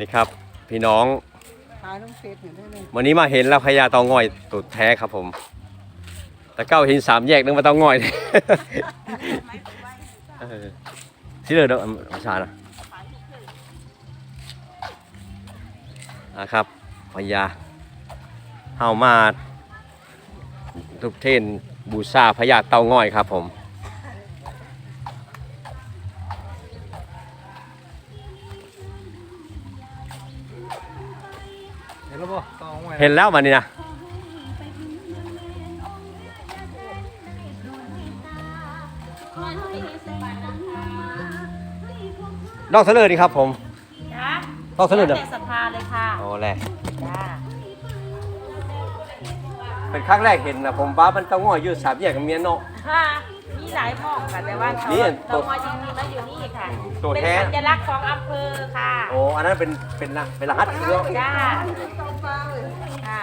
นี่ครับ พี่น้องขายต้องเฟซเห็นได้เลยวันนี้มาเห็นแล้วพญาเตาง่อยตุดแท้ครับผม แต่เก้าเห็นสามแยกนึกว่าเตาง่อยเออที่เลยเด้อภาษานะอะครับพญาเฮามาทุกเทนบูชาพญาเตาง่อยครับผม เอาไว้เห็นแล้วมันนี่นะดอกเสลอดีครับผมจ้าดอกเสลอเด้อแต่ศรัทธาเลยค่ะโอ้แหละจ้าเป็นครั้งแรกเห็นนะผมว่ามันเตาง่อยอยู่สามแยกกับเมียเนาะค่ะมีหลายหม้องค่ะแต่ว่าเขานี่เรามาจริงๆแล้วอยู่นี่ค่ะ ตัวเป็นแท้สัญลักษณ์ของอำเภอค่ะ โอ้อันนั้นเป็น เป็นรเป็นรหัสเนาะจ้าค่ะ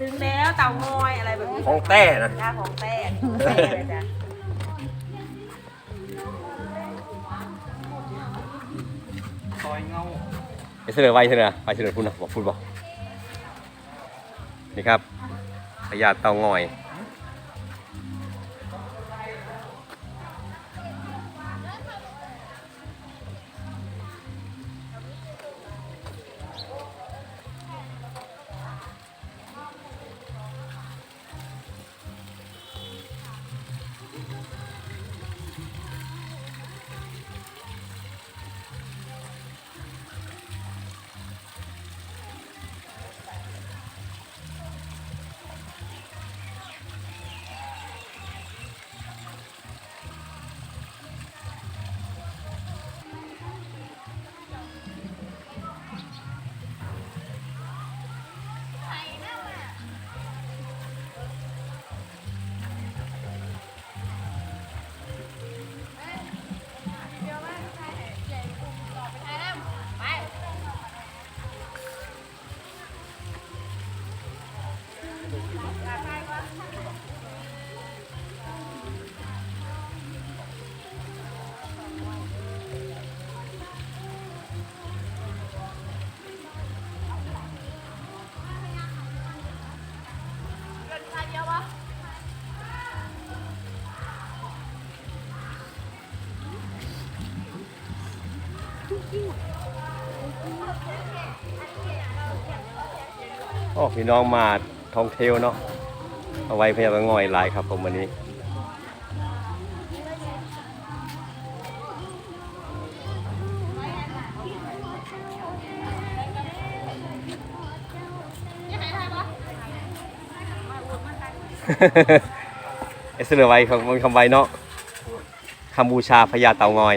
ถึงแล้วเต่างอยอะไรแบบนี้ของแต้นะจ้าของแต้ของแต้เลยจ้าซอยเงาไปเสนอไว้เสนอไปเสนอพูดนะบอกพูดบอกนี่ครับพญาเตาง่อย โอ้พี่น้องมาท่องเที่ยวเนาะเอาไว้พญาเตาง่อยหลายครับผมวันนี้เอสเนอไว้ของมันคำไว้เนาะคำบูชาพญาเต่างอย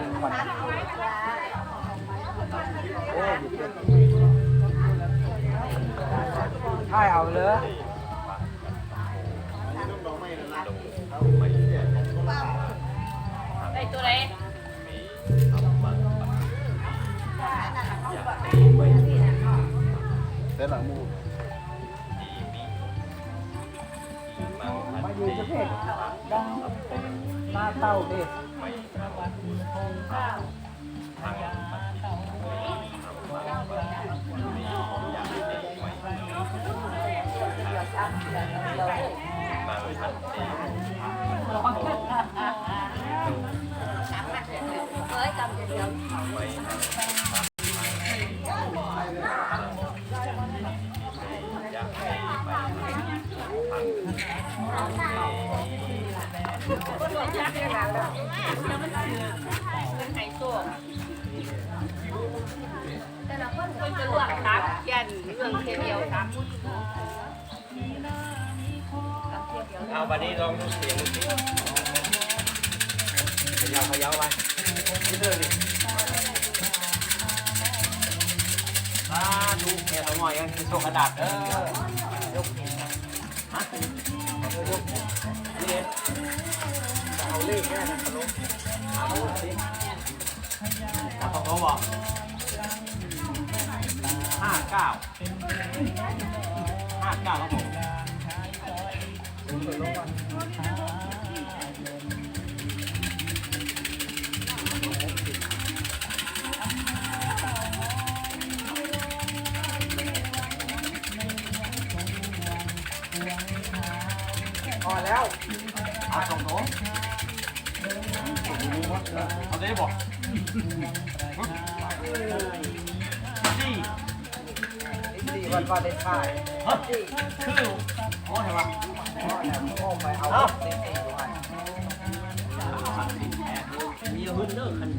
งก่อนโอ้ยใช่เอาเลยไอตัวไหน เส้นหลังมูมาอยู่ประเทศดังมาเต้าดิ เเอาวันนี้ลองดูเสียงดูสิพยาวพยาวไปนี่เดินดิอ่าดูแกตัวหน่อยยังคือส่งกระดาษเออยกฮะยกนี่เอ ขแค่นั้นขนมเอาสิเอาของเขาบอกห้าเก้าห้าเก้าครับผมพอแล้วเอาส่งโน้ เอาได้บอกสี่สี่วันวาเลนไทน์คือโอ้เห็นปะพ่อเนี่ยพ่อไปเอาสี่สี่ด้วยมีหุ่นเลิกคัน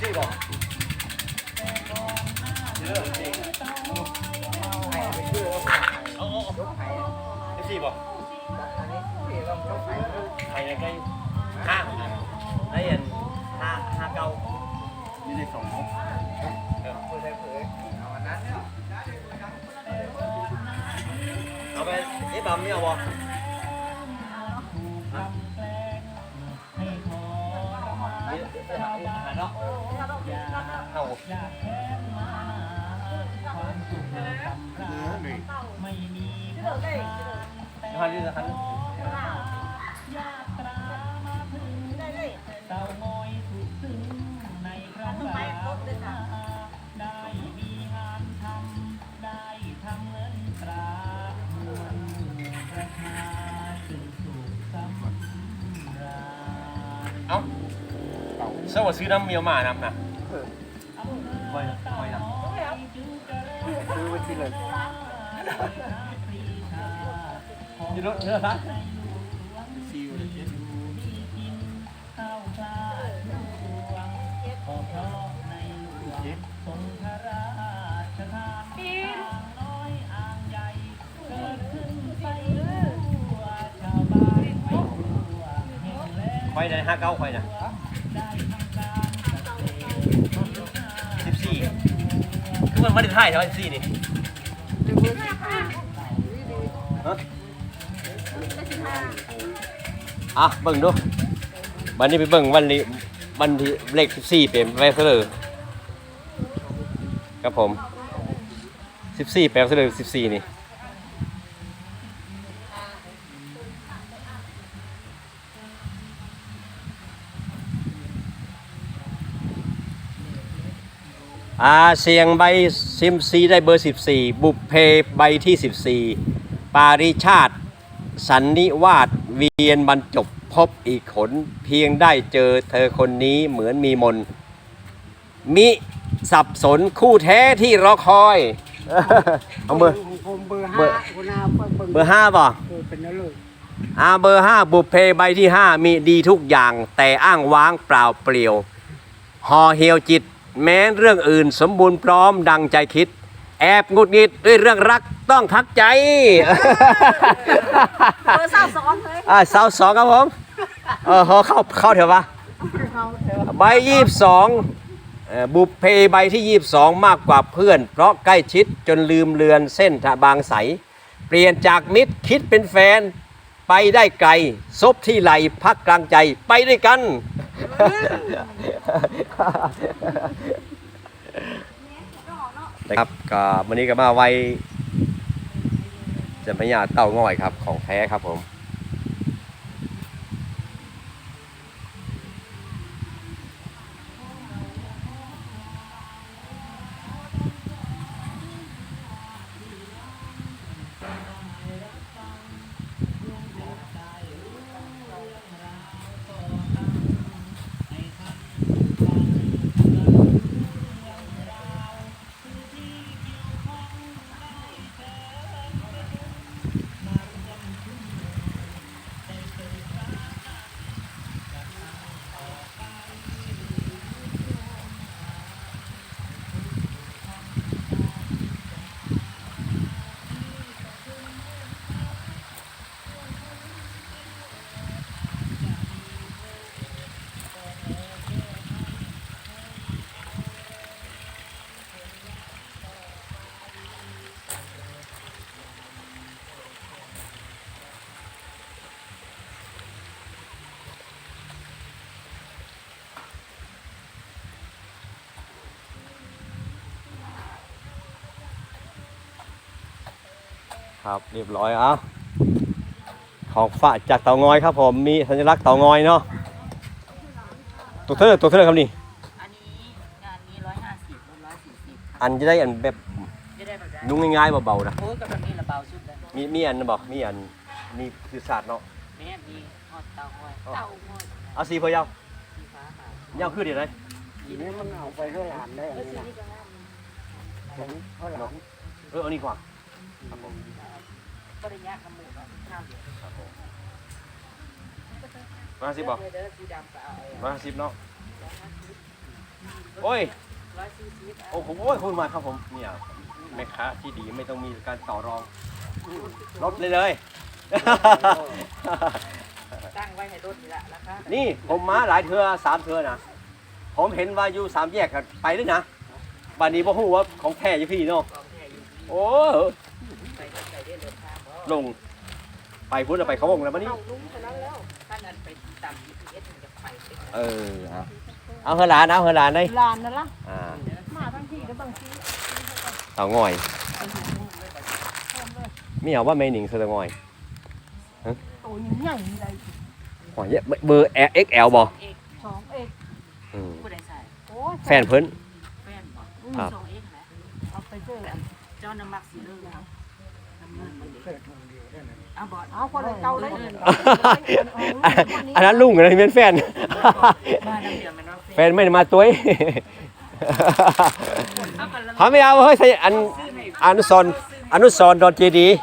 สี่บอก ไปชื่อแล้วยกไข่เอาสี่บอกอันนี้สี่เรายกไข่ใครใกล้ห้าได้ยันห้าห้าเก้านี่ได้สองเอได้เผยเอาอันนั้นเอาไปนี่บำนี่เอาบ่เนาะเอา คันนี้คันเอ้าเสื้อว่าซื้อน้ำเมียวมานำนะคอยนะคอยนะซื้อไปที่เลย ยืนรถเนื้อซะซิวเลยเจ๊คอยนะห้าเก้าคอยนะสิบสี่คือมันไม่ได้ถ่ายเท่าสิบสี่นี่ฮะ อะเบิ่งดูวันนี้ไปเบิ่งวันนี้วันที่เลขสิบสี่เป็นไปเสลอครับผมสิบสี่แปลเสลอสิบสี่นี่อาเสียงใบซิมซีได้เบอร์ 14 บุพเพใบที่ 14 ปาริชาติ สันนิวาสเวียนบรรจบพบอีกขน เพียงได้เจอเธอคนนี้เหมือนมีมน มิสับสนคู่แท้ที่รอคอย เอาเบอร์ ผมเบอร์เบอห้าร์คุณอาเพิ่งเบอร์เบอร์ห้าป่ะเออเป็นนั่นเลยอาเบอร์ห้าบุพเพใบที่ห้ามีดีทุกอย่าง แต่อ้างว้างเปล่าเปลี่ยวห่อเหี่ยวจิต แม้เรื่องอื่นสมบูรณ์พร้อมดังใจคิด แอบหงุดหงิดด้วยเรื่องรักต้องพักใจเบอร์เศร้าสองเลยอ่าสาวสองครับผมเออเขาเข้าเข้าเถอะวะใบยี่สิบสองบุพเพใบที่ยี่สิบสองมากกว่าเพื่อน เพราะใกล้ชิดจนลืมเลือนเส้นทางบางใส เปลี่ยนจากมิตรคิดเป็นแฟน ไปได้ไกลซบที่ไหลพักกลางใจไปด้วยกัน นะครับก็วันนี้ก็มาไว้จะพยาเต่าง่อยครับ ของแท้ครับผม ครับเรียบร้อยเอาของฝากจากเตางอยครับผมมีสัญลักษณ์เตางอยเนาะตัวเท่าไหร่ตัวเท่าไหร่ครับนี่อันนี้งานนี้ร้อยห้าสิบร้อยสี่สิบอันจะได้อันแบบจะได้แบบได้นุ่งง่ายๆเบาๆนะโอ้ยกับแบบนี้ระเบาสุดเลยมีมีอันบอกมีอันมีคือศาสตร์เนาะแม่มีทอดเตาห้อยเตาห้อยเอาสีเพื่อยาวสีฟ้าค่ะยาวคือเดี๋ยวไหนทีนี้มันเอาไปด้วยอ่านได้อันนี้นะผมเท่าไหร่เออเอานี่กว่าครับผม ก็ได้ยากขมูเนาะข้าวเดียวครับผมมาสิบอกเด้อสีดำก็เอามาสิบเนาะโอ้ยร้อยสี่สิบโอ้โหโอ้ยคุณมาครับผมเนี่ยแม่ค้าที่ดีไม่ต้องมีการต่อรองลดเลยเลยตั้งไว้ให้รถนี่ละราคานี่ผมมาหลายเทือสามเทือนะผมเห็นว่าอยู่สามแยกกันไปด้วยนะบ้านนี้พ่อหูว่าของแท้อยู่พี่เนาะของแท้อยู่โอ้ ใส่ใส่ได้รถข้ามบ่ ลง ไปพุ่นแล้วไปเขาวงแล้วมันนี่ถ้านั้นไปต่ำ GPS มันจะไปไปเออเอาเอาเฮอหลานเอาเฮอหลานเลยลานนั่นละอ่ามาบางทีก็บางทีเต่างอยไม่เอาว่าไม่หนิงเสือเต่างอยตัวยังใหญ่เลยหอยเบอร์ XL บ่เอกสองเอ็กอืมผู้ใดใส่โอ้ยแฟนเพิ่น แฟนบ่ครับ สองเอกนะเอาไปเจอ เจ้าน้ำมักสีเหลืองน้ำเงินมันเด็ก เอาบอดเอาคนละเก่าเลยอันนั้นลุงอะไรเป็นแฟนมาน้ำเดือดมันว่าแฟนไม่ได้มาตัวเองเขาไม่เอาเฮ้ยใส่อันอนุสรณ์อนุสรณ์ดอนเจดีย์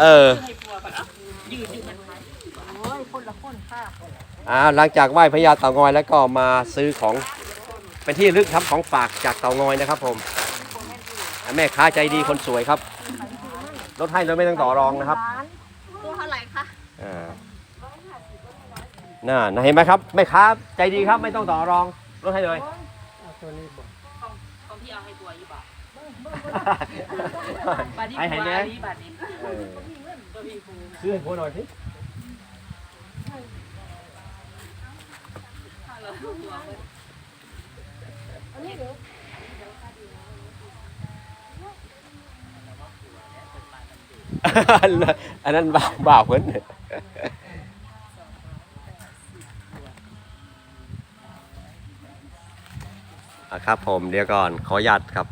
เออยืดอยู่มันไหมโอ้ยคนละคนค่ะอ่าหลังจากไหว้พญาเต่างอยแล้วก็มาซื้อของเป็นที่ระลึกครับของฝากจากเต่างอยนะครับผมแม่ค้าใจดีคนสวยครับลดให้โดยไม่ต้องต่อรองนะครับ ร้านตัวเท่าไหร่คะ อ่า น่าน่าเห็นไหมครับแม่ค้าใจดีครับไม่ต้องต่อรองลดให้เลยตัวนี้บอกของพี่เอาให้ตัวอยู่บ่บาดนี้ให้ให้ตัวแน่นี้บาดนี้เออตัวพี่ฟูซื้อให้ผมหน่อยสิอันนั้นบ่าวบ่าวเพิ่นอะ ครับผมเดี๋ยวก่อนขออนุญาตครับ